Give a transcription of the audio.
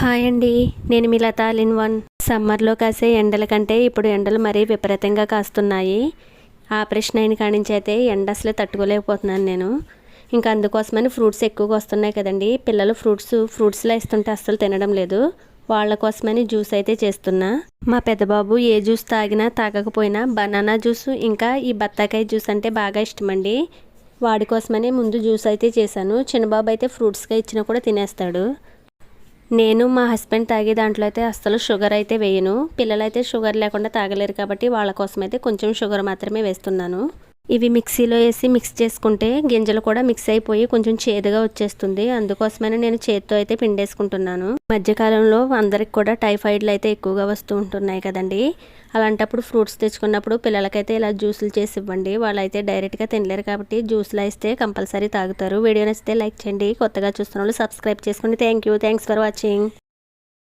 Hi అండి నేను మీ లత Lin one. సమ్మర్లో కాసే ఎండల కంటే ఇప్పుడు ఎండలు మరీ విపరీతంగా కాస్తున్నాయి. ఆపరేషన్ అయిన కాడి నుంచి అయితే ఎండ అసలే తట్టుకోలేకపోతున్నాను నేను. ఇంకా అందుకోసమని ఫ్రూట్స్ ఎక్కువగా వస్తున్నాయి కదండి. పిల్లలు ఫ్రూట్స్ ఫ్రూట్స్లో ఇస్తుంటే అస్సలు తినడం లేదు. వాళ్ళ కోసమని జ్యూస్ అయితే చేస్తున్నా. మా పెద్దబాబు ఏ జ్యూస్ తాగినా తాగకపోయినా బనానా జ్యూస్ ఇంకా ఈ బత్తాకాయ జ్యూస్ అంటే బాగా ఇష్టమండి. వాడి కోసమని ముందు జ్యూస్ అయితే చేశాను. చిన్నబాబు అయితే ఫ్రూట్స్గా ఇచ్చినా కూడా తినేస్తాడు. నేను మా హస్బెండ్ తాగే దాంట్లో అయితే అస్సలు షుగర్ అయితే వేయను. పిల్లలైతే షుగర్ లేకుండా తాగలేరు కాబట్టి వాళ్ళ కోసం అయితే కొంచెం షుగర్ మాత్రమే వేస్తున్నాను. ఇవి మిక్సీలో వేసి మిక్స్ చేసుకుంటే గింజలు కూడా మిక్స్ అయిపోయి కొంచెం చేదుగా వచ్చేస్తుంది. అందుకోసమని నేను చేతితో అయితే పిండేసుకుంటున్నాను. మధ్యకాలంలో అందరికి కూడా టైఫాయిడ్లు అయితే ఎక్కువగా వస్తూ ఉంటున్నాయి కదండి. అలాంటప్పుడు ఫ్రూట్స్ తెచ్చుకున్నప్పుడు పిల్లలకైతే ఇలా జ్యూసులు చేసి ఇవ్వండి. వాళ్ళైతే డైరెక్ట్గా తినలేరు కాబట్టి జ్యూస్లో ఇస్తే కంపల్సరీ తాగుతారు. వీడియో నచ్చితే లైక్ చేయండి. కొత్తగా చూస్తున్న వాళ్ళు సబ్స్క్రైబ్ చేసుకోండి thank you thanks for watching.